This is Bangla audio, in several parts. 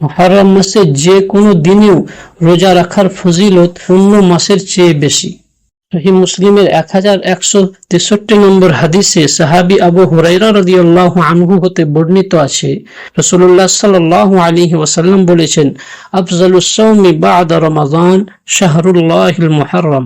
মহরম মাসে যে কোনো দিনেও রোজা রাখার ফজিলত অন্য মাসের চেয়ে বেশি। সহি মুসলিমের এক হাজার একশো তেষট্টি নম্বর হাদিসে সাহাবি আবু হুরাইরা রাদিয়াল্লাহ আনহু হতে বর্ণিত আছে। রসুল্লাহ সাল্লাহ আলী ওয়াসাল্লাম বলেছেন আফজালুস সাওমি বাদা রমাদান শাহরুল্লাহিল মুহাররম।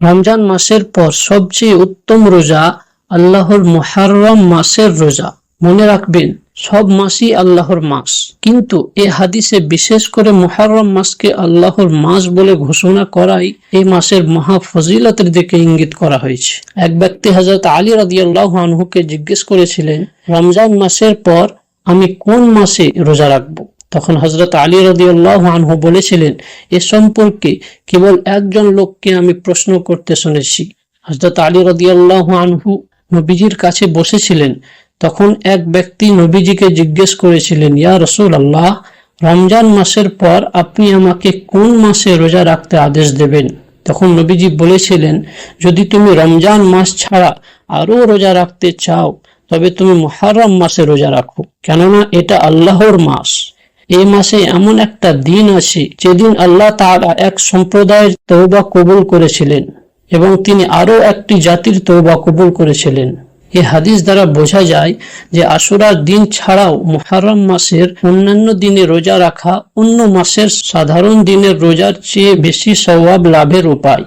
রমজান মাসের পর সবচেয়ে উত্তম রোজা আল্লাহর মুহাররম মাসের রোজা। মনে রাখবেন সব মাসই আল্লাহর মাস। কিন্তু এ হাদিসে বিশেষ করে মুহাররম মাসকে আল্লাহর মাস বলে ঘোষণা করাই এই মাসের মহা ফজিলতের দিকে ইঙ্গিত করা হয়েছে। এক ব্যক্তি হজরত আলী রাদিয়াল্লাহু আনহুকে জিজ্ঞেস করেছিলেন, রমজান মাসের পর আমি কোন মাসে রোজা রাখব? তখন হজরত আলী রদিউল্লাহ আনহু বলেছিলেন, এ সম্পর্কে কেবল একজন লোককে আমি প্রশ্ন করতে শুনেছি। হজরত আলী রদিউল্লাহ আনহু নবীজির কাছে বসেছিলেন তখন এক ব্যক্তি নবীজিকে জিজ্ঞেস করেছিলেন, ইয়া রসুল আল্লাহ রমজান মাসের পর আপনি আমাকে কোন মাসে রোজা রাখতে আদেশ দেবেন? তখন নবীজি বলেছিলেন, যদি তুমি রমজান মাস ছাড়া আরও রোজা রাখতে চাও, তবে তুমি মহারম মাসে রোজা রাখো। কেননা এটা আল্লাহর মাস। এই মাসে এমন একটা দিন আছে, যেদিন আল্লাহ তাআলা এক সম্প্রদায়ের তৌবা কবুল করেছিলেন এবং তিনি আরও একটি জাতির তৌবা কবুল করেছিলেন। এই হাদিস দ্বারা বোঝা যায় যে আশুরার দিন ছাড়াও মোহারম মাসের অন্যান্য দিনে রোজা রাখা অন্য মাসের সাধারণ দিনের রোজার চেয়ে বেশি সওয়াব লাভের উপায়।